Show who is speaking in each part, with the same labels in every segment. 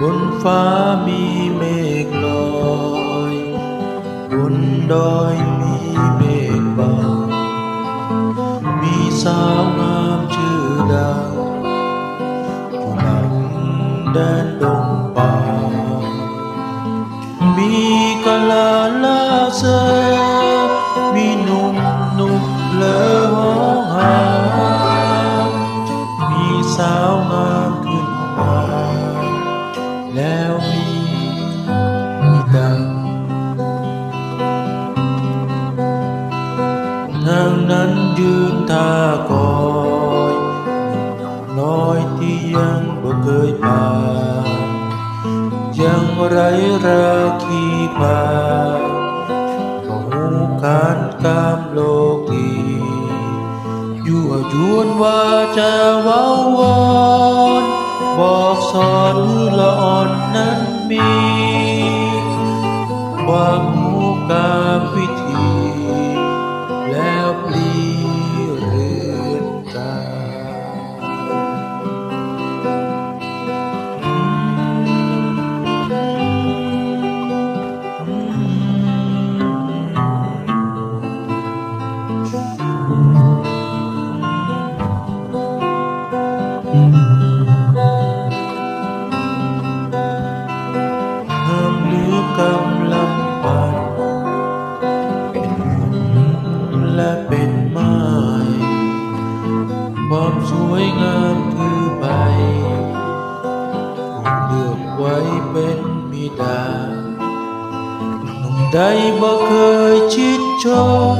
Speaker 1: บนฟ้ามีเมฆลอยบนดอยมีเมฆบางมีสาวงามชื่อดังอยู่หลังแดนดงป่ามีกะลาลาเซ นั้นยืนท่าคอยน้อยที่ยังบ่เคยผ่านยังไรราคีพาก็หูการกามโลกีอยั่วยวนว่าจะเว้าวอนบอกสอนมือละอ่อนนั้นมี ความหูกามวิธี เหลือกำลังปันเป็นหญิงและเป็นไม้ความสวยงามคือใบเลือกไว้เป็นบิดาหนุ่มใดบ่เคยชิดชม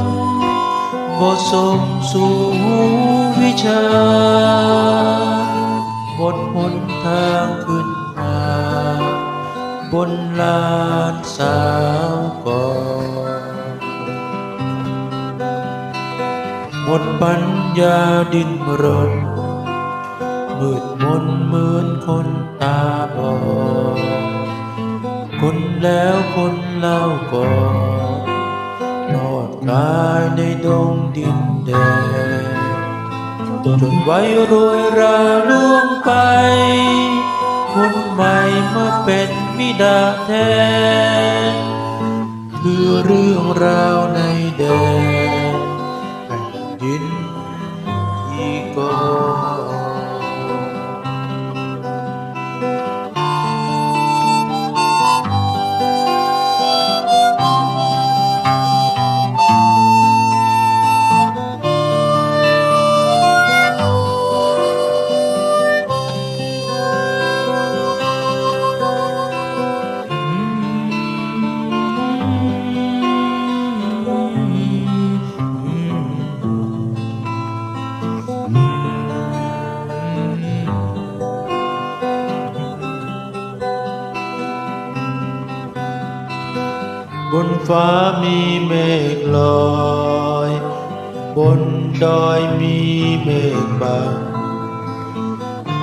Speaker 1: บ่สมสู่วิชาบทหนทางขึ้นมา บนลานสาวก่อนหมดปัญญาดินรนมืดมนเหมือนคนตาบอดคนแล้วคนเล่าก่อนนอดกายในดงดินแดนจนไว้รวยราล่วงไป คนใหม่มาเป็นมิดาแทน คือเรื่องราวในแดน บนฟ้ามีเมฆลอย บนดอยมีเมฆบาง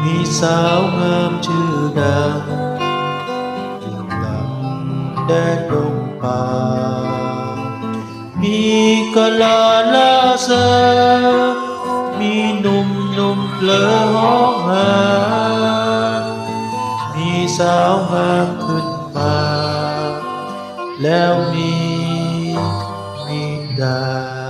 Speaker 1: มีสาวงามชื่อดังอยู่หลังแดนดงป่า มีกะลาลาเซอมีหนุ่มหนุ่มเพลอห้องหา มีสาวงามขึ้ นมาแล้วมีมีดา